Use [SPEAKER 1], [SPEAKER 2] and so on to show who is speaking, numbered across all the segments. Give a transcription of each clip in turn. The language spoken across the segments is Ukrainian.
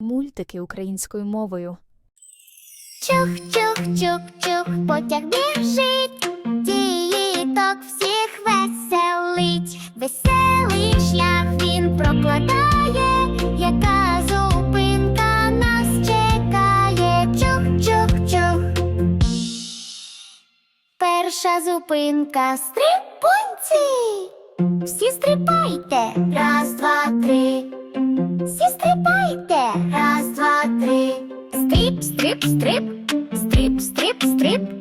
[SPEAKER 1] Мультики українською мовою.
[SPEAKER 2] Чух-чух-чух-чух, потяг біжить, діток всіх веселить, веселий шлях він прокладає, яка зупинка нас чекає. Чух-чух-чух. Перша зупинка стрибунці. Всі стрибайте. Раз, два, три.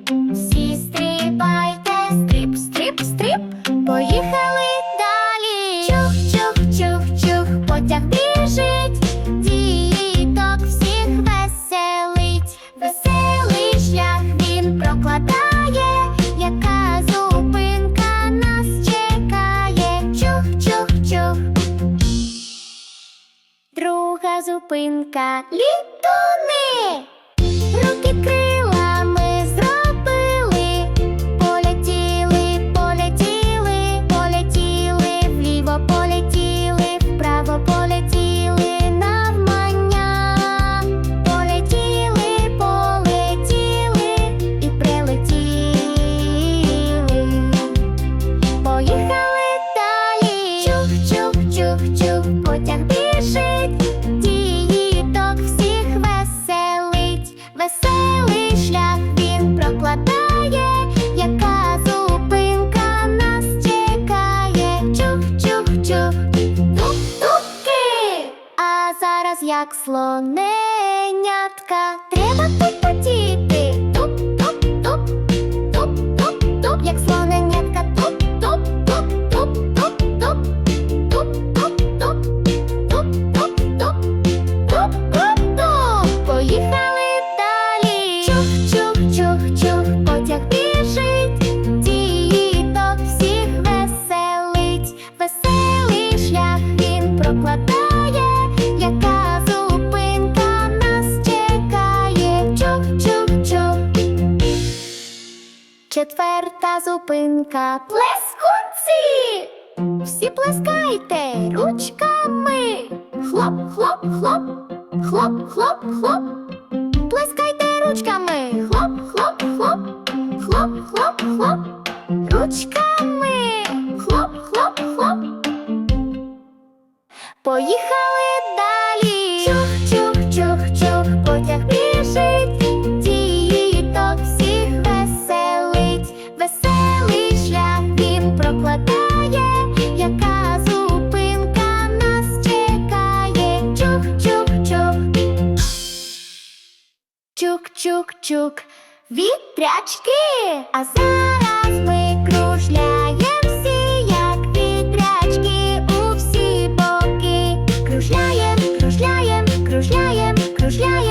[SPEAKER 2] Всі стрибайте. Стриб, стриб, стриб. Поїхали далі. Чух, чух, чух, чух. Потяг біжить. Діток всіх веселить. Веселий шлях він прокладає. Яка зупинка нас чекає? Чух, чух, чух. Друга зупинка літуни. Руки крилами як слоненятка. Четверта зупинка плескунці. Всі плескайте ручками. Хлоп, хлоп, хлоп, хлоп, хлоп, хлоп. Плескайте ручками. Хлоп, хлоп, хлоп, хлоп, хлоп, хлоп. Ручками. Хлоп, хлоп, хлоп. Поїхали Чук, чук, чук. Вітрячки. А зараз ми кружляєм всі, як вітрячки у всі боки. Кружляєм, кружляєм, кружляєм, кружляєм,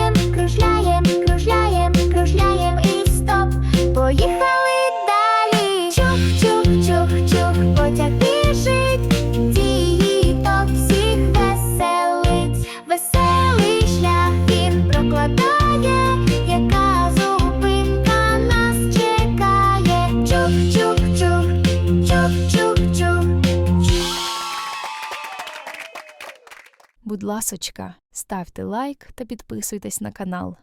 [SPEAKER 1] Будь ласочка, ставте лайк та підписуйтесь на канал.